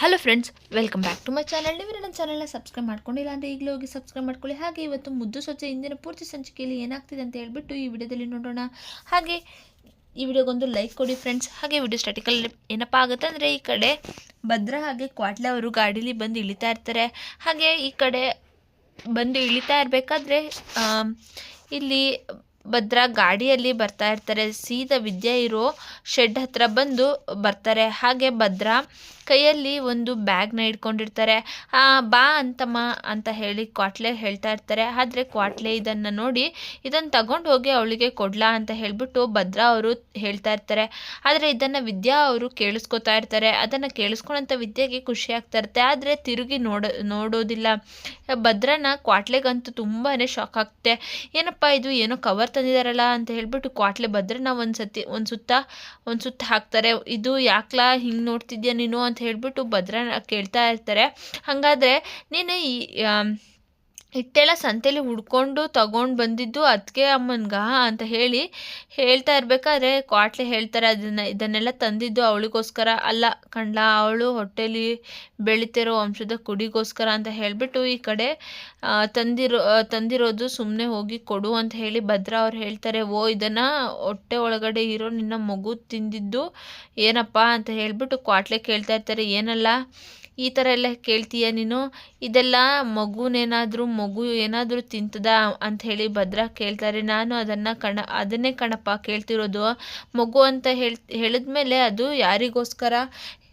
Hello friends welcome back to my channel ನೀವು ನನ್ನ ಚಾನಲ್ನ ಸಬ್ಸ್ಕ್ರೈಬ್ ಮಾಡ್ಕೊಂಡಿಲ್ಲ ಅಂದರೆ ಈಗಲೇ ಹೋಗಿ ಸಬ್ಸ್ಕ್ರೈಬ್ ಮಾಡ್ಕೊಳ್ಳಿ. ಹಾಗೆ ಇವತ್ತು ಮುದ್ದು ಸೊಚ್ಚೆ ಇಂದಿನ ಪೂರ್ತಿ ಸಂಚಿಕೆಯಲ್ಲಿ ಏನಾಗ್ತಿದೆ ಅಂತ ಹೇಳ್ಬಿಟ್ಟು ಈ ವಿಡಿಯೋದಲ್ಲಿ ನೋಡೋಣ. ಹಾಗೆ ಈ ವಿಡಿಯೋಗೊಂದು ಲೈಕ್ ಕೊಡಿ ಫ್ರೆಂಡ್ಸ್ ಹಾಗೆ ವಿಡಿಯೋ ಸ್ಟಾರ್ಟಿಕಲ್ಲಿ ಏನಪ್ಪ ಆಗುತ್ತೆ ಅಂದರೆ ಈ ಕಡೆ ಭದ್ರ ಹಾಗೆ ಕ್ವಾಟ್ಲೆ ಅವರು ಗಾಡೀಲಿ ಬಂದು ಇಳಿತಾ ಇರ್ತಾರೆ. ಹಾಗೆ ಈ ಕಡೆ ಬಂದು ಇಳಿತಾ ಇರಬೇಕಾದ್ರೆ ಇಲ್ಲಿ ಭದ್ರಾ ಗಾಡಿಯಲ್ಲಿ ಬರ್ತಾ ಇರ್ತಾರೆ. ಸೀದಾ ವಿದ್ಯಾ ಇರೋ ಶೆಡ್ ಹತ್ರ ಬಂದು ಬರ್ತಾರೆ. ಹಾಗೆ ಭದ್ರ ಕೈಯಲ್ಲಿ ಒಂದು ಬ್ಯಾಗ್ನ ಇಟ್ಕೊಂಡಿರ್ತಾರೆ ಬಾ ಅಂತಮ್ಮ ಅಂತ ಹೇಳಿ ಕ್ವಾಟ್ಲೆ ಹೇಳ್ತಾ ಇರ್ತಾರೆ. ಆದರೆ ಕ್ವಾಟ್ಲೆ ಇದನ್ನು ನೋಡಿ ಇದನ್ನು ತಗೊಂಡು ಹೋಗಿ ಅವಳಿಗೆ ಕೊಡ್ಲಾ ಅಂತ ಹೇಳಿಬಿಟ್ಟು ಭದ್ರಾ ಅವರು ಹೇಳ್ತಾ ಇರ್ತಾರೆ. ಆದರೆ ಇದನ್ನು ವಿದ್ಯಾ ಅವರು ಕೇಳಿಸ್ಕೊತಾ ಇರ್ತಾರೆ. ಅದನ್ನು ಕೇಳಿಸ್ಕೊಂಡಂಥ ವಿದ್ಯೆಗೆ ಖುಷಿ ಆಗ್ತಾ ಇರುತ್ತೆ. ಆದರೆ ತಿರುಗಿ ನೋಡ, ನೋಡೋದಿಲ್ಲ. ಭದ್ರನ ಕ್ವಾಟ್ಲೆಗಂತೂ ತುಂಬಾ ಶಾಕ್ ಆಗುತ್ತೆ ಏನಪ್ಪ ಇದು? ಏನೋ ಕವರ್ ತಂದಿದಾರಲ್ಲ ಅಂತ ಹೇಳ್ಬಿಟ್ಟು ಕ್ವಾಟ್ಲೆ ಭದ್ರನ ಒಂದು ಸತಿ ಒಂದು ಸುತ್ತ ಒಂದು ಸುತ್ತ ಹಾಕ್ತಾರೆ. ಇದು ಯಾಕ್ಲಾ ಹಿಂಗೆ ನೋಡ್ತಿದ್ಯಾ ನೀನು ಅಂತ ಹೇಳ್ಬಿಟ್ಟು ಭದ್ರನ ಕೇಳ್ತಾ ಇರ್ತಾರೆ. ಹಾಗಾದರೆ ನೀನು ಈ ಹಿಟ್ಟೆಲ್ಲ ಸಂತೆಲಿ ಹುಡ್ಕೊಂಡು ತಗೊಂಡು ಬಂದಿದ್ದು ಅದಕ್ಕೆ ಅಮ್ಮನ್ಗ ಅಂತ ಹೇಳಿ ಹೇಳ್ತಾ ಇರ್ಬೇಕಾದ್ರೆ ಕ್ವಾಟ್ಲೆ ಹೇಳ್ತಾರೆ ಅದನ್ನು, ಇದನ್ನೆಲ್ಲ ತಂದಿದ್ದು ಅವಳಿಗೋಸ್ಕರ ಅಲ್ಲ ಕಣ್ಲ ಅವಳು ಹೊಟ್ಟೆಲಿ ಬೆಳಿತಿರೋ ವಂಶದ ಕುಡಿಗೋಸ್ಕರ ಅಂತ ಹೇಳಿಬಿಟ್ಟು ಈ ಕಡೆ ತಂದಿರೋ ತಂದಿರೋದು ಸುಮ್ಮನೆ ಹೋಗಿ ಕೊಡು ಅಂತ ಹೇಳಿ ಭದ್ರಾ ಅವ್ರು ಹೇಳ್ತಾರೆ, ಓ, ಇದನ್ನು ಹೊಟ್ಟೆ ಒಳಗಡೆ ಇರೋ ನಿನ್ನ ಮಗು ತಿಂದಿದ್ದು ಏನಪ್ಪ ಅಂತ ಹೇಳಿಬಿಟ್ಟು ಕ್ವಾಟ್ಲೆ ಕೇಳ್ತಾ ಇರ್ತಾರೆ, ಏನಲ್ಲ ಈ ಥರ ಎಲ್ಲ ಕೇಳ್ತೀಯ ನೀನು? ಇದೆಲ್ಲ ಮಗುನೇನಾದರೂ, ಮಗು ಏನಾದರೂ ತಿಂತದ ಅಂತ ಹೇಳಿ ಭದ್ರಾ ಕೇಳ್ತಾರೆ. ನಾನು ಅದನ್ನು ಕಣ, ಅದನ್ನೇ ಕಣಪ್ಪ ಕೇಳ್ತಿರೋದು. ಮಗು ಅಂತ ಹೇಳ್, ಹೇಳಿದ್ಮೇಲೆ ಅದು ಯಾರಿಗೋಸ್ಕರ?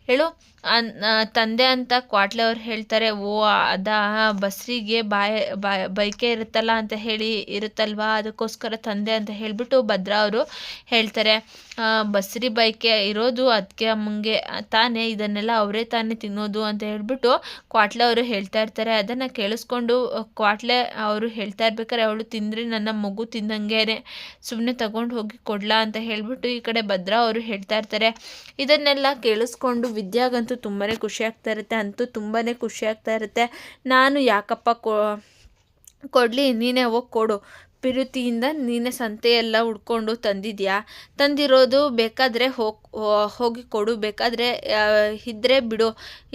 ಹೇಳು. ತಂದೆ ಅಂತ ಕ್ವಾಟ್ಲೆ ಅವ್ರು ಹೇಳ್ತಾರೆ, ಓ, ಅದ ಬಸ್ರಿಗೆ ಬಾಯ ಬಾಯ, ಬೈಕೆ ಇರುತ್ತಲ್ಲ ಅಂತ ಹೇಳಿ ಇರುತ್ತಲ್ವಾ? ಅದಕ್ಕೋಸ್ಕರ ತಂದೆ ಅಂತ ಹೇಳಿಬಿಟ್ಟು ಭದ್ರಾ ಅವರು ಹೇಳ್ತಾರೆ. ಬಸ್ರಿ ಬೈಕೆ ಇರೋದು ಅದಕ್ಕೆ ಅಮ್ಮಂಗೆ ತಾನೇ, ಇದನ್ನೆಲ್ಲ ಅವರೇ ತಾನೇ ತಿನ್ನೋದು ಅಂತ ಹೇಳ್ಬಿಟ್ಟು ಕ್ವಾಟ್ಲೆ ಅವರು ಹೇಳ್ತಾ ಇರ್ತಾರೆ. ಅದನ್ನು ಕೇಳಿಸ್ಕೊಂಡು ಕ್ವಾಟ್ಲೆ ಅವರು ಹೇಳ್ತಾ ಇರ್ಬೇಕಾದ್ರೆ ಅವಳು ತಿಂದರೆ ನನ್ನ ಮಗು ತಿಂದಂಗೆ ಸುಮ್ಮನೆ ತಗೊಂಡು ಹೋಗಿ ಕೊಡ್ಲಾ ಅಂತ ಹೇಳ್ಬಿಟ್ಟು ಈ ಕಡೆ ಭದ್ರಾ ಅವರು ಹೇಳ್ತಾ ಇರ್ತಾರೆ. ಇದನ್ನೆಲ್ಲ ಕೇಳಿಸ್ಕೊಂಡು ವಿದ್ಯಾಗಂತೂ ತುಂಬಾ ಖುಷಿ ಆಗ್ತಾ ಇರುತ್ತೆ. ಅಂತೂ ತುಂಬಾ ಖುಷಿ ಆಗ್ತಾ ಇರುತ್ತೆ. ನಾನು ಯಾಕಪ್ಪ ಕೊ, ಕೊಡಲಿ ನೀನೇ ಹೋಗಿ ಕೊಡು. ಪಿರುತಿಯಿಂದ ನೀನೆ ಸಂತೆಯೆಲ್ಲ ಉಡ್ಕೊಂಡು ತಂದಿದ್ಯಾ? ತಂದಿರೋದು ಬೇಕಾದರೆ ಹೋಗಿ ಕೊಡು. ಬೇಕಾದರೆ ಇದ್ದರೆ ಬಿಡು.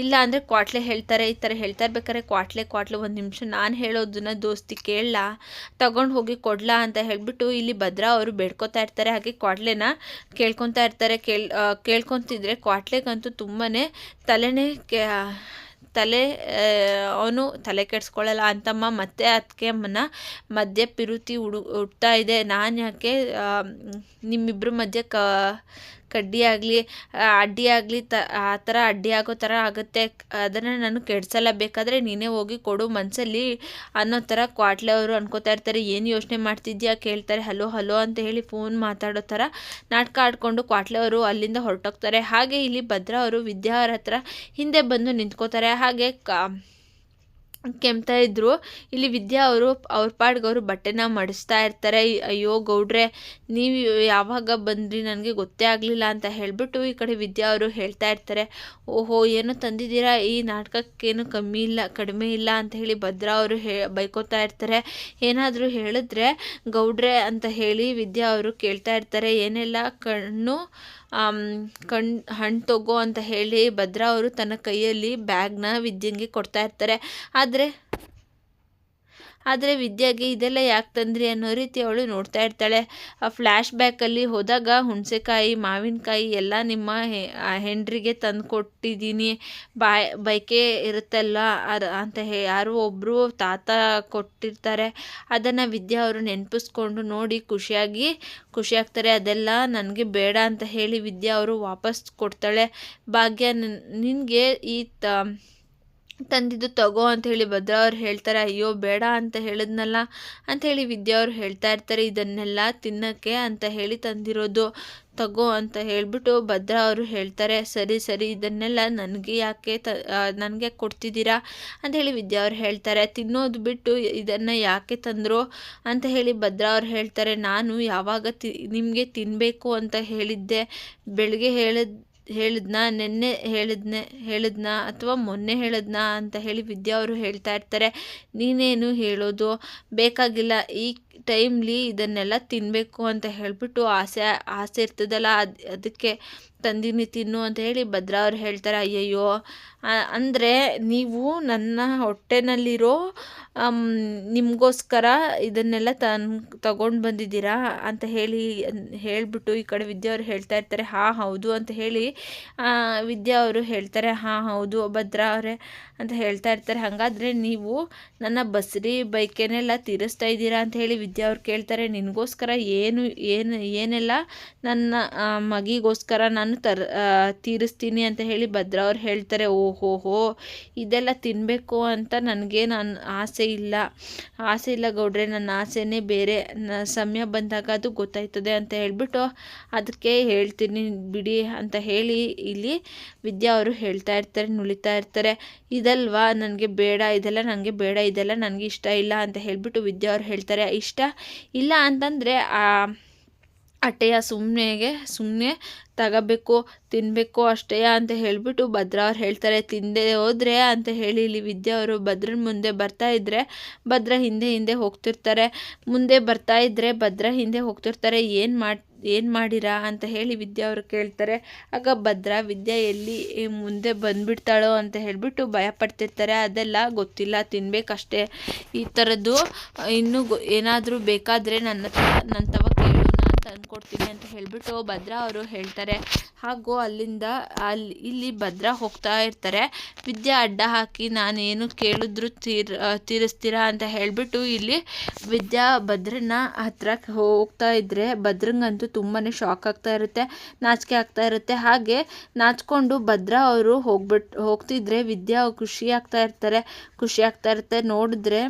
ಇಲ್ಲ ಅಂದರೆ ಕ್ವಾಟ್ಲೆ ಹೇಳ್ತಾರೆ, ಈ ಥರ ಹೇಳ್ತಾ ಇರ್ಬೇಕಾದ್ರೆ ಕ್ವಾಟ್ಲೆ ಕ್ವಾಟ್ಲೆ ಒಂದು ನಿಮಿಷ ನಾನು ಹೇಳೋದನ್ನ ದೋಸ್ತಿ ಕೇಳಲ್ಲ ತಗೊಂಡು ಹೋಗಿ ಕೊಡ್ಲಾ ಅಂತ ಹೇಳಿಬಿಟ್ಟು ಇಲ್ಲಿ ಭದ್ರಾ ಅವರು ಬೇಡ್ಕೊತಾ ಇರ್ತಾರೆ. ಹಾಗೆ ಕ್ವಾಟ್ಲೆನ ಕೇಳ್ಕೊತಾ ಇರ್ತಾರೆ. ಕೇಳ್ ಕೇಳ್ಕೊತಿದ್ರೆ ಕ್ವಾಟ್ಲೆಗಂತೂ ತುಂಬಾ ತಲೆನೇ ಕೆ ತಲೆ ಅವನು ತಲೆ ಕೆಡಿಸ್ಕೊಳ್ಳಲ್ಲ. ಅಂತಮ್ಮ ಮತ್ತೆ ಅದಕ್ಕೆ ಮಧ್ಯೆ ಪಿರುತಿ ಹುಡು ಹುಡ್ತಾ ಇದೆ. ನಾನು ಯಾಕೆ ನಿಮ್ಮಿಬ್ಬರ ಮಧ್ಯೆ ಕ ಕಡ್ಡಿ ಆಗಲಿ ಅಡ್ಡಿ ಆಗಲಿ ತ, ಆ ಥರ ಅಡ್ಡಿ ಆಗೋ ಥರ ಆಗುತ್ತೆ. ಅದನ್ನು ನಾನು ಕೆಡ್ಸಲ್ಲ. ಬೇಕಾದರೆ ನೀನೇ ಹೋಗಿ ಕೊಡು ಮನಸ್ಸಲ್ಲಿ ಅನ್ನೋ ಥರ ಕ್ವಾಟ್ಲೆ ಅವರು ಅನ್ಕೋತಾ ಇರ್ತಾರೆ. ಏನು ಯೋಚನೆ ಮಾಡ್ತಿದ್ಯಾ? ಕೇಳ್ತಾರೆ. ಹಲೋ ಹಲೋ ಅಂತ ಹೇಳಿ ಫೋನ್ ಮಾತಾಡೋ ಥರ ನಾಟಕ ಆಡಿಕೊಂಡು ಕ್ವಾಟ್ಲೆ ಅವರು ಅಲ್ಲಿಂದ ಹೊರಟೋಗ್ತಾರೆ. ಹಾಗೆ ಇಲ್ಲಿ ಭದ್ರಾ ಅವರು ವಿದ್ಯಾ ಅವ್ರ ಹತ್ರ ಹಿಂದೆ ಬಂದು ನಿಂತ್ಕೋತಾರೆ. ಹಾಗೆ ಕಾ ಕೆಮ್ತಾ ಇದ್ರು. ಇಲ್ಲಿ ವಿದ್ಯಾ ಅವರು, ಅವ್ರ ಪಾಡ್ಗೆ ಅವರು ಬಟ್ಟೆನ ಮಡಿಸ್ತಾ ಇರ್ತಾರೆ. ಅಯ್ಯೋ ಗೌಡ್ರೆ, ನೀವು ಯಾವಾಗ ಬಂದ್ರಿ? ನನಗೆ ಗೊತ್ತೇ ಆಗಲಿಲ್ಲ ಅಂತ ಹೇಳಿಬಿಟ್ಟು ಈ ಕಡೆ ವಿದ್ಯಾ ಅವರು ಹೇಳ್ತಾ ಇರ್ತಾರೆ. ಓಹೋ, ಏನು ತಂದಿದ್ದೀರಾ? ಈ ನಾಟಕಕ್ಕೇನು ಕಮ್ಮಿ ಇಲ್ಲ, ಕಡಿಮೆ ಇಲ್ಲ ಅಂತ ಹೇಳಿ ಭದ್ರಾ ಅವರು ಹೇ ಬೈಕೋತಾ ಇರ್ತಾರೆ. ಏನಾದರೂ ಹೇಳಿದ್ರೆ ಗೌಡ್ರೆ ಅಂತ ಹೇಳಿ ವಿದ್ಯಾ ಅವರು ಕೇಳ್ತಾ ಇರ್ತಾರೆ. ಏನೆಲ್ಲ ಕಣ್ಣು ಆಮ್, ಕಣ್ ಹಣ್ಣು ತಗೋ ಅಂತ ಹೇಳಿ ಭದ್ರಾ ಅವರು ತನ್ನ ಕೈಯಲ್ಲಿ ಬ್ಯಾಗ್ನ ವಿದ್ಯೆಗೆ ಕೊಡ್ತಾ ಇರ್ತಾರೆ. ಆದರೆ ಆದರೆ ವಿದ್ಯಾಗೆ ಇದೆಲ್ಲ ಯಾಕೆ ತಂದ್ರಿ ಅನ್ನೋ ರೀತಿ ಅವಳು ನೋಡ್ತಾ ಇರ್ತಾಳೆ. ಆ ಫ್ಲ್ಯಾಶ್ ಬ್ಯಾಕಲ್ಲಿ ಹೋದಾಗ ಹುಣಸೆಕಾಯಿ, ಮಾವಿನಕಾಯಿ ಎಲ್ಲ ನಿಮ್ಮ ಹೆಂಡ್ರಿಗೆ ತಂದು ಕೊಟ್ಟಿದ್ದೀನಿ ಬಾಯ್, ಬೈಕೆ ಇರುತ್ತಲ್ಲ ಅಂತ ಹೇ, ಯಾರೋ ಒಬ್ಬರು ತಾತ ಕೊಟ್ಟಿರ್ತಾರೆ. ಅದನ್ನು ವಿದ್ಯಾ ಅವರು ನೆನಪಿಸ್ಕೊಂಡು ನೋಡಿ ಖುಷಿಯಾಗಿ, ಖುಷಿಯಾಗ್ತಾರೆ. ಅದೆಲ್ಲ ನನಗೆ ಬೇಡ ಅಂತ ಹೇಳಿ ವಿದ್ಯಾ ಅವರು ವಾಪಸ್ ಕೊಡ್ತಾಳೆ. ಭಾಗ್ಯ ನಿನಗೆ ಈ ತ ತಂದಿದ್ದು ತಗೋ ಅಂತ ಹೇಳಿ ಭದ್ರಾ ಅವ್ರು ಹೇಳ್ತಾರೆ, ಅಯ್ಯೋ, ಬೇಡ ಅಂತ ಹೇಳಿದ್ನಲ್ಲ ಅಂತ ಹೇಳಿ ವಿದ್ಯಾ ಅವ್ರು ಹೇಳ್ತಾ ಇರ್ತಾರೆ, ಇದನ್ನೆಲ್ಲ ತಿನ್ನಕ್ಕೆ ಅಂತ ಹೇಳಿ ತಂದಿರೋದು ತಗೋ ಅಂತ ಹೇಳಿಬಿಟ್ಟು ಭದ್ರಾ ಅವರು ಹೇಳ್ತಾರೆ, ಸರಿ ಸರಿ, ಇದನ್ನೆಲ್ಲ ನನಗೆ ಯಾಕೆ ತ ನನಗೆ ಕೊಡ್ತಿದ್ದೀರಾ ಅಂತ ಹೇಳಿ ವಿದ್ಯಾ ಅವ್ರು ಹೇಳ್ತಾರೆ, ತಿನ್ನೋದು ಬಿಟ್ಟು ಇದನ್ನು ಯಾಕೆ ತಂದರು ಅಂತ ಹೇಳಿ ಭದ್ರಾ ಅವ್ರು ಹೇಳ್ತಾರೆ, ನಾನು ಯಾವಾಗ ತಿ, ನಿಮಗೆ ತಿನ್ನಬೇಕು ಅಂತ ಹೇಳಿದ್ದೆ, ಬೆಳಗ್ಗೆ ಹೇಳಿದ ಹೇಳಿದ್ನಾ, ನಿನ್ನೆ ಹೇಳಿದ್ನೆ, ಹೇಳಿದ್ನಾ ಅಥವಾ ಮೊನ್ನೆ ಹೇಳಿದ್ನಾ ಅಂತ ಹೇಳಿ ವಿದ್ಯಾ ಅವರು ಹೇಳ್ತಾ ಇರ್ತಾರೆ. ನೀನೇನು ಹೇಳೋದು? ಬೇಕಾಗಿಲ್ಲ, ಈ ಟೈಮ್ಲಿ ಇದನ್ನೆಲ್ಲ ತಿನ್ನಬೇಕು ಅಂತ ಹೇಳಿಬಿಟ್ಟು ಆಸೆ ಆಸೆ ಇರ್ತದಲ್ಲ. ಅದು, ಅದಕ್ಕೆ ತಂದಿನಿ ತಿನ್ನು ಅಂತ ಹೇಳಿ ಭದ್ರಾ ಅವ್ರು ಹೇಳ್ತಾರೆ, ಅಯ್ಯಯ್ಯೋ. ಅಂದರೆ ನೀವು ನನ್ನ ಹೊಟ್ಟೆನಲ್ಲಿರೋ ನಿಮಗೋಸ್ಕರ ಇದನ್ನೆಲ್ಲ ತನ್, ತಗೊಂಡು ಬಂದಿದ್ದೀರಾ ಅಂತ ಹೇಳಿ, ಹೇಳಿಬಿಟ್ಟು ಈ ಕಡೆ ವಿದ್ಯಾ ಅವರು ಹೇಳ್ತಾ ಇರ್ತಾರೆ, ಹಾಂ, ಹೌದು ಅಂತ ಹೇಳಿ ವಿದ್ಯಾ ಅವರು ಹೇಳ್ತಾರೆ, ಹಾಂ, ಹೌದು, ಭದ್ರಾ ಅವರೇ ಅಂತ ಹೇಳ್ತಾ ಇರ್ತಾರೆ. ಹಾಗಾದರೆ ನೀವು ನನ್ನ ಬಸ್ರಿ ಬೈಕೇನೆಲ್ಲ ತೀರಿಸ್ತಾ ಇದ್ದೀರಾ ಅಂತ ಹೇಳಿ ವಿದ್ಯಾ ಅವ್ರು ಕೇಳ್ತಾರೆ, ನಿನಗೋಸ್ಕರ ಏನು ಏನು, ಏನೆಲ್ಲ ನನ್ನ ಮಗಿಗೋಸ್ಕರ ನಾನು ತರ್ ತೀರಿಸ್ತೀನಿ ಅಂತ ಹೇಳಿ ಭದ್ರಾ ಅವ್ರು ಹೇಳ್ತಾರೆ ಓಹೋಹೋ ಇದೆಲ್ಲ ತಿನ್ನಬೇಕು ಅಂತ ನನಗೆ ನಾನು ಆಸೆ ಇಲ್ಲ. ಆಸೆ ಇಲ್ಲ ಗೌಡ್ರೆ, ನನ್ನ ಆಸೆನೇ ಬೇರೆ. ಸಮಯ ಬಂದಾಗ ಅದು ಗೊತ್ತಾಯ್ತದೆ ಅಂತ ಹೇಳಿಬಿಟ್ಟು ಅದಕ್ಕೆ ಹೇಳ್ತೀನಿ ಬಿಡಿ ಅಂತ ಹೇಳಿ ಇಲ್ಲಿ ವಿದ್ಯಾ ಅವರು ಹೇಳ್ತಾ ಇರ್ತಾರೆ, ನುಳಿತಾ ಇರ್ತಾರೆ. ಇದಲ್ವಾ ನನಗೆ ಬೇಡ, ಇದೆಲ್ಲ ನನಗೆ ಬೇಡ, ಇದೆಲ್ಲ ನನಗೆ ಇಷ್ಟ ಇಲ್ಲ ಅಂತ ಹೇಳಿಬಿಟ್ಟು ವಿದ್ಯಾ ಅವ್ರು ಹೇಳ್ತಾರೆ, ಇಷ್ಟ ಇಲ್ಲ ಅಂತಂದರೆ ಅಟ್ಟೆಯ ಸುಮ್ಮನೆಗೆ ಸುಮ್ಮನೆ ತಗೋಬೇಕು ತಿನ್ನಬೇಕು ಅಷ್ಟೇ ಅಂತ ಹೇಳಿಬಿಟ್ಟು ಭದ್ರಾ ಅವ್ರು ಹೇಳ್ತಾರೆ. ತಿಂದೆ ಹೋದ್ರೆ ಅಂತ ಹೇಳಿ ಇಲ್ಲಿ ವಿದ್ಯೆ ಅವರು ಭದ್ರನ ಮುಂದೆ ಬರ್ತಾ ಇದ್ದರೆ ಭದ್ರ ಹಿಂದೆ ಹಿಂದೆ ಹೋಗ್ತಿರ್ತಾರೆ. ಮುಂದೆ ಬರ್ತಾ ಇದ್ದರೆ ಭದ್ರ ಹಿಂದೆ ಹೋಗ್ತಿರ್ತಾರೆ. ಏನು ಮಾಡಿ, ಏನು ಮಾಡಿರಾ ಅಂತ ಹೇಳಿ ವಿದ್ಯೆ ಅವರು ಕೇಳ್ತಾರೆ. ಆಗ ಭದ್ರ ವಿದ್ಯೆ ಎಲ್ಲಿ ಮುಂದೆ ಬಂದುಬಿಡ್ತಾಳೋ ಅಂತ ಹೇಳಿಬಿಟ್ಟು ಭಯಪಡ್ತಿರ್ತಾರೆ. ಅದೆಲ್ಲ ಗೊತ್ತಿಲ್ಲ. ತಿನ್ನಬೇಕಷ್ಟೇ ಈ ಥರದ್ದು ಇನ್ನೂ ಏನಾದರೂ ಬೇಕಾದರೆ ನನ್ನ ನನ್ನ ತವ ತಂದ್ಕೊಡ್ತೀನಿ ಅಂತ ಹೇಳಿಬಿಟ್ಟು ಭದ್ರಾ ಅವರು ಹೇಳ್ತಾರೆ. ಹಾಗೂ ಅಲ್ಲಿಂದ ಅಲ್ಲಿ, ಇಲ್ಲಿ ಭದ್ರಾ ಹೋಗ್ತಾ ಇರ್ತಾರೆ. ವಿದ್ಯೆ ಅಡ್ಡ ಹಾಕಿ ನಾನೇನು ಕೇಳಿದ್ರು ತೀರ್ ತೀರಿಸ್ತೀರಾ ಅಂತ ಹೇಳಿಬಿಟ್ಟು ಇಲ್ಲಿ ವಿದ್ಯಾ ಭದ್ರನ ಹತ್ರ ಹೋಗ್ತಾ ಇದ್ದರೆ ಭದ್ರಂಗಂತೂ ತುಂಬಾ ಶಾಕ್ ಆಗ್ತಾ ಇರುತ್ತೆ, ನಾಚಿಕೆ ಆಗ್ತಾ ಇರುತ್ತೆ. ಹಾಗೆ ನಾಚ್ಕೊಂಡು ಭದ್ರಾ ಅವರು ಹೋಗ್ಬಿಟ್ಟು ಹೋಗ್ತಿದ್ರೆ ವಿದ್ಯಾ ಖುಷಿ ಆಗ್ತಾ ಇರ್ತಾರೆ, ಖುಷಿ ಆಗ್ತಾ ಇರುತ್ತೆ. ನೋಡಿದ್ರೆ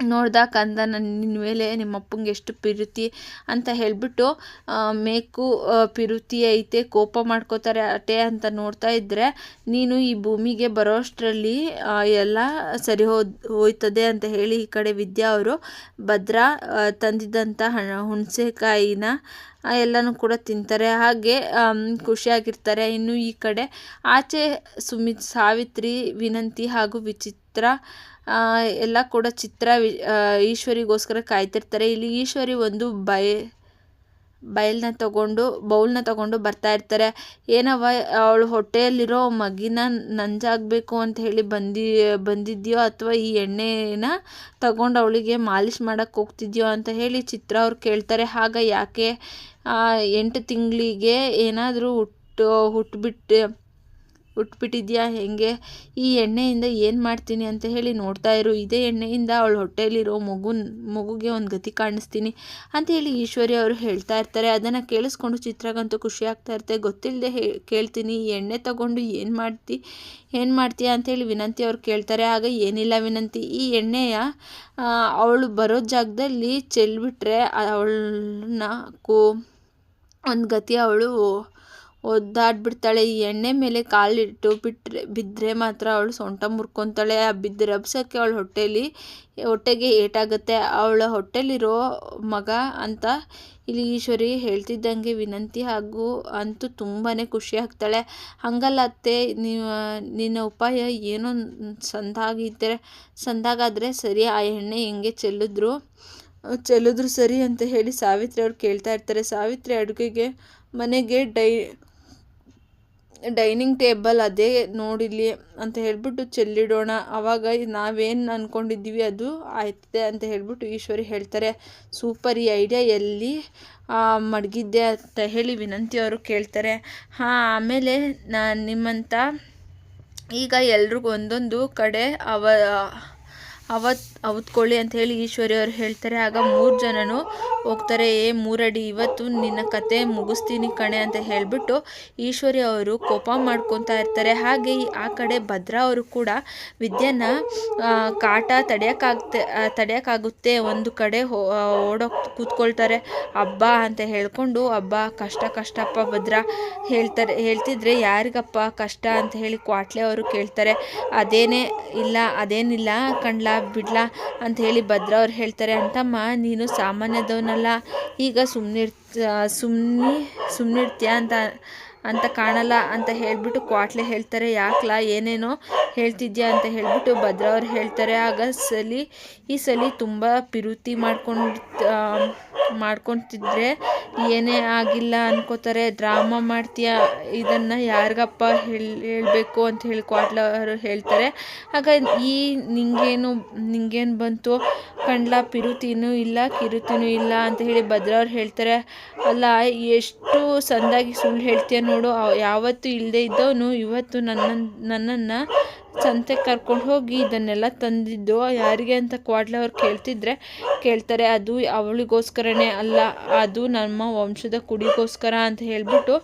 ನೋಡ್ದಾಗ ಅಂದ ನನ್ನ ನಿನ್ನ ಮೇಲೆ ನಿಮ್ಮ ಅಪ್ಪಂಗೆ ಎಷ್ಟು ಪಿರುತಿ ಅಂತ ಹೇಳಿಬಿಟ್ಟು ಮೇಕು ಪಿರುತಿ ಐತೆ, ಕೋಪ ಮಾಡ್ಕೋತಾರೆ ಅಟೆ ಅಂತ ನೋಡ್ತಾ ಇದ್ದರೆ ನೀನು ಈ ಭೂಮಿಗೆ ಬರೋಷ್ಟರಲ್ಲಿ ಎಲ್ಲ ಸರಿ ಹೋಯ್ತದೆ ಅಂತ ಹೇಳಿ ಈ ಕಡೆ ವಿದ್ಯಾ ಅವರು ಭದ್ರ ತಂದಿದ್ದಂಥ ಹಣ ಹುಣಸೆಕಾಯಿನ ಎಲ್ಲನೂ ಕೂಡ ತಿಂತಾರೆ. ಹಾಗೆ ಖುಷಿಯಾಗಿರ್ತಾರೆ. ಇನ್ನು ಈ ಕಡೆ ಆಚೆ ಸುಮಿತ್, ಸಾವಿತ್ರಿ, ವಿನಂತಿ ಹಾಗೂ ವಿಚಿತ್ರ ಎಲ್ಲ ಕೂಡ ಚಿತ್ರ ಈಶ್ವರಿಗೋಸ್ಕರ ಕಾಯ್ತಿರ್ತಾರೆ. ಇಲ್ಲಿ ಈಶ್ವರಿ ಒಂದು ಬೈ ಬಯಲನ್ನ ತಗೊಂಡು, ಬೌಲ್ನ ತಗೊಂಡು ಬರ್ತಾ ಇರ್ತಾರೆ. ಏನವ ಅವಳು ಹೊಟ್ಟೆಯಲ್ಲಿರೋ ಮಗಿನ ನಂಜಾಗಬೇಕು ಅಂತ ಹೇಳಿ ಬಂದಿ, ಬಂದಿದ್ಯೋ ಅಥವಾ ಈ ಎಣ್ಣೆನ ತಗೊಂಡು ಅವಳಿಗೆ ಮಾಲಿಶ್ ಮಾಡೋಕ್ಕೆ ಹೋಗ್ತಿದ್ಯೋ ಅಂತ ಹೇಳಿ ಚಿತ್ರ ಅವ್ರು ಕೇಳ್ತಾರೆ. ಆಗ ಯಾಕೆ ಎಂಟು ತಿಂಗಳಿಗೆ ಏನಾದರೂ ಹುಟ್ಟು ಹುಟ್ಟುಬಿಟ್ಟು ಉಟ್ಬಿಟ್ಟಿದ್ಯಾ? ಹೇಗೆ? ಈ ಎಣ್ಣೆಯಿಂದ ಏನು ಮಾಡ್ತೀನಿ ಅಂತ ಹೇಳಿ ನೋಡ್ತಾ ಇರು. ಇದೇ ಎಣ್ಣೆಯಿಂದ ಅವಳ ಹೊಟ್ಟೆಯಲ್ಲಿರೋ ಮಗು, ಮಗುಗೆ ಒಂದು ಗತಿ ಕಾಣಿಸ್ತೀನಿ ಅಂತ ಹೇಳಿ ಈಶ್ವರಿ ಅವರು ಹೇಳ್ತಾ ಇರ್ತಾರೆ. ಅದನ್ನು ಕೇಳಿಸ್ಕೊಂಡು ಚಿತ್ರಗಂತೂ ಖುಷಿ ಆಗ್ತಾ ಗೊತ್ತಿಲ್ಲದೆ ಹೇ, ಕೇಳ್ತೀನಿ, ಈ ಎಣ್ಣೆ ತಗೊಂಡು ಏನು ಮಾಡ್ತಿ, ಏನು ಮಾಡ್ತೀಯ ಅಂತೇಳಿ ವಿನಂತಿ ಅವ್ರು ಕೇಳ್ತಾರೆ. ಆಗ ಏನಿಲ್ಲ ವಿನಂತಿ. ಈ ಎಣ್ಣೆಯ ಅವಳು ಬರೋ ಜಾಗದಲ್ಲಿ ಚೆಲ್ಬಿಟ್ರೆ ಅವಳನ್ನ ಕೋ, ಒಂದು ಗತಿ ಅವಳು ಒದ್ದಾಡ್ಬಿಡ್ತಾಳೆ. ಈ ಎಣ್ಣೆ ಮೇಲೆ ಕಾಲಿಟ್ಟು ಬಿಟ್ಟರೆ ಬಿದ್ದರೆ ಮಾತ್ರ ಅವಳು ಸೊಂಟ ಮುರ್ಕೊತಾಳೆ. ಆ ಬಿದ್ದು ರಬ್ಸೋಕ್ಕೆ ಅವಳ ಹೊಟ್ಟೆಲಿ, ಹೊಟ್ಟೆಗೆ ಏಟಾಗುತ್ತೆ. ಅವಳ ಹೊಟ್ಟೆಲಿರೋ ಮಗ ಅಂತ ಇಲ್ಲಿ ಈಶ್ವರಿ ಹೇಳ್ತಿದ್ದಂಗೆ ವಿನಂತಿ ಹಾಗೂ ಅಂತೂ ತುಂಬಾ ಖುಷಿ ಆಗ್ತಾಳೆ. ಹಂಗಲ್ಲ ಅತ್ತೆ, ನೀವು, ನಿನ್ನ ಉಪಾಯ ಏನೋ ಸಂದಾಗಿದ್ದರೆ ಸಂದಾಗಾದರೆ ಸರಿ, ಆ ಎಣ್ಣೆ ಹೆಂಗೆ ಚೆಲ್ಲಿದ್ರು? ಚೆಲ್ಲಿದ್ರು ಸರಿ ಅಂತ ಹೇಳಿ ಸಾವಿತ್ರಿ ಅವ್ರು ಕೇಳ್ತಾ ಇರ್ತಾರೆ. ಸಾವಿತ್ರಿ ಅಡುಗೆಗೆ, ಮನೆಗೆ ಡೈ ಡೈನಿಂಗ್ ಟೇಬಲ್ ಅದೇ ನೋಡಿಲಿ ಅಂತ ಹೇಳಿಬಿಟ್ಟು ಚೆಲ್ಲಿಡೋಣ. ಆವಾಗ ನಾವೇನು ಅಂದ್ಕೊಂಡಿದ್ದೀವಿ ಅದು ಆಯ್ತದೆ ಅಂತ ಹೇಳಿಬಿಟ್ಟು ಈಶ್ವರಿ ಹೇಳ್ತಾರೆ, ಸೂಪರ್ ಈ ಐಡಿಯಾ, ಎಲ್ಲಿ ಮಡಗಿದ್ದೆ ಅಂತ ಹೇಳಿ ವಿನಂತಿ ಅವರು ಕೇಳ್ತಾರೆ. ಹಾಂ, ಆಮೇಲೆ ನಾನು ನಿಮ್ಮಂತ ಈಗ ಎಲ್ರಿಗೂ ಒಂದೊಂದು ಕಡೆ ಅವ ಅವತ್ತು ಅವತ್ಕೊಳ್ಳಿ ಅಂತ ಹೇಳಿ ಈಶ್ವರಿ ಅವರು ಹೇಳ್ತಾರೆ. ಆಗ ಮೂರು ಜನನು ಹೋಗ್ತಾರೆ, ಏ ಮೂರಡಿ, ಇವತ್ತು ನಿನ್ನ ಕತೆ ಮುಗಿಸ್ತೀನಿ ಕಣೆ ಅಂತ ಹೇಳಿಬಿಟ್ಟು ಈಶ್ವರಿ ಅವರು ಕೋಪ ಮಾಡ್ಕೊತಾ ಇರ್ತಾರೆ. ಹಾಗೆ ಆ ಕಡೆ ಭದ್ರಾ ಅವರು ಕೂಡ ವಿದ್ಯೆನ ಕಾಟ ತಡೆಯೋಕ್ಕಾಗ್ತೆ ತಡೆಯೋಕ್ಕಾಗುತ್ತೆ ಒಂದು ಕಡೆ ಓಡೋ ಕೂತ್ಕೊಳ್ತಾರೆ. ಹಬ್ಬ ಅಂತ ಹೇಳ್ಕೊಂಡು ಹಬ್ಬ ಕಷ್ಟ, ಕಷ್ಟಪ್ಪ ಭದ್ರಾ ಹೇಳ್ತಾರೆ. ಹೇಳ್ತಿದ್ರೆ, ಯಾರಿಗಪ್ಪ ಕಷ್ಟ? ಅಂತ ಹೇಳಿ ಕ್ವಾಟ್ಲೆ ಅವರು ಕೇಳ್ತಾರೆ. ಅದೇನೇ ಇಲ್ಲ, ಅದೇನಿಲ್ಲ ಕಣ್ಲಾ, ಬಿಡ್ಲಾ ಅಂತ ಹೇಳಿ ಭದ್ರ ಅವ್ರು ಹೇಳ್ತಾರೆ ಅಂತಮ್ಮ ನೀನು ಸಾಮಾನ್ಯದವನಲ್ಲ ಈಗ ಸುಮ್ಮನಿರ್ ಸುಮ್ಮನೆ ಸುಮ್ಮನಿರ್ತೀಯ ಅಂತ ಅಂತ ಕಾಣಲ್ಲ ಅಂತ ಹೇಳ್ಬಿಟ್ಟು ಕ್ವಾಟ್ಲೆ ಹೇಳ್ತಾರೆ, ಯಾಕ್ಲಾ, ಏನೇನೋ ಹೇಳ್ತಿದ್ಯಾ? ಅಂತ ಹೇಳ್ಬಿಟ್ಟು ಭದ್ರ ಅವ್ರು ಹೇಳ್ತಾರೆ. ಆಗ ಸಲಿ, ಈ ಸಲಿ ತುಂಬ ಪಿರುತಿ ಮಾಡ್ಕೊಂಡು ಮಾಡ್ಕೊತಿದ್ರೆ ಏನೇ ಆಗಿಲ್ಲ ಅನ್ಕೋತಾರೆ. ಡ್ರಾಮಾ ಮಾಡ್ತೀಯ? ಇದನ್ನು ಯಾರಿಗಪ್ಪ ಹೇಳಿ, ಹೇಳಬೇಕು? ಅಂತ ಹೇಳಿ ಕ್ವಾಟ್ಲ ಅವರು ಹೇಳ್ತಾರೆ. ಆಗ ಈ ನಿಂಗೇನು ನಿಂಗೇನು ಬಂತು? ಕಂಡ್ಲ ಪಿರುತಿನೂ ಇಲ್ಲ, ಕಿರುತಿನೂ ಇಲ್ಲ ಅಂತ ಹೇಳಿ ಭದ್ರ ಅವ್ರು ಹೇಳ್ತಾರೆ. ಅಲ್ಲ, ಎಷ್ಟು ಸಂದಾಗಿ ಸುಳ್ಳು ಹೇಳ್ತೀಯ ನೋಡು ಯಾವತ್ತು ಇಲ್ಲದೆ ಇದ್ದವನು ಇವತ್ತು ನನ್ನ ನನ್ನನ್ನು ಸಂತೆಗೆ ಕರ್ಕೊಂಡು ಹೋಗಿ ಇದನ್ನೆಲ್ಲ ತಂದಿದ್ದು. ಯಾರಿಗೆ ಅಂತ ಕ್ವಾಡ್ಲೆ ಅವ್ರು ಕೇಳ್ತಿದ್ರೆ ಕೇಳ್ತಾರೆ, ಅದು ಅವಳಿಗೋಸ್ಕರನೇ ಅಲ್ಲ, ಅದು ನಮ್ಮ ವಂಶದ ಕುಡಿಗೋಸ್ಕರ ಅಂತ ಹೇಳ್ಬಿಟ್ಟು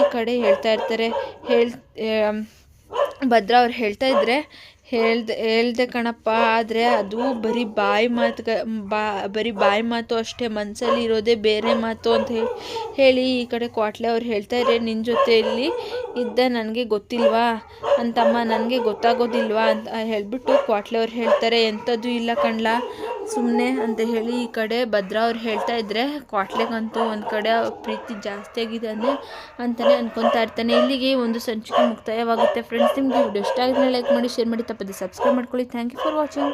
ಈ ಕಡೆ ಹೇಳ್ತಾ ಇರ್ತಾರೆ. ಹೇಳ್ ಭದ್ರ ಅವ್ರು ಹೇಳ್ತಾ ಇದ್ರೆ ಹೇಳ್ದೆ ಹೇಳ್ದೆ ಕಣಪ್ಪ, ಆದರೆ ಅದು ಬರೀ ಬಾಯಿ ಮಾತು ಬಾ, ಬರೀ ಬಾಯಿ ಮಾತು ಅಷ್ಟೇ ಮನಸ್ಸಲ್ಲಿ ಇರೋದೇ ಬೇರೆ ಮಾತು ಅಂತ ಹೇಳಿ ಈ ಕಡೆ ಕ್ವಾಟ್ಲೆ ಅವ್ರು ಹೇಳ್ತಾ ಇದ್ರೆ ನಿನ್ನ ಜೊತೆಯಲ್ಲಿ ಇದ್ದ ನನಗೆ ಗೊತ್ತಿಲ್ವಾ? ಅಂತಮ್ಮ, ನನಗೆ ಗೊತ್ತಾಗೋದಿಲ್ವಾ ಅಂತ ಹೇಳ್ಬಿಟ್ಟು ಕ್ವಾಟ್ಲೆ ಅವ್ರು ಹೇಳ್ತಾರೆ, ಎಂಥದ್ದು ಇಲ್ಲ ಕಣ್ಲ ಸುಮ್ಮನೆ ಅಂತ ಹೇಳಿ ಈ ಕಡೆ ಭದ್ರಾ ಅವ್ರು ಹೇಳ್ತಾ ಇದ್ರೆ ಕ್ವಾಟ್ಲೆಗಂತೂ ಒಂದು ಕಡೆ ಪ್ರೀತಿ ಜಾಸ್ತಿ ಆಗಿದೆ ಅಂದರೆ ಅಂತಲೇ ಇರ್ತಾನೆ. ಇಲ್ಲಿಗೆ ಒಂದು ಸಂಚಿಕೆ ಮುಕ್ತಾಯವಾಗುತ್ತೆ. ಫ್ರೆಂಡ್ಸ್ ನಿಮಗೆ ವಿಡಿಯೋ ಇಷ್ಟ ಆಗಿದ್ರೆ ಲೈಕ್ ಮಾಡಿ ಶೇರ್ ಮಾಡಿ ತಪ್ಪದೆ ಸಬ್ಸ್ಕ್ರೈಬ್ ಮಾಡ್ಕೊಳ್ಳಿ. Thank you for watching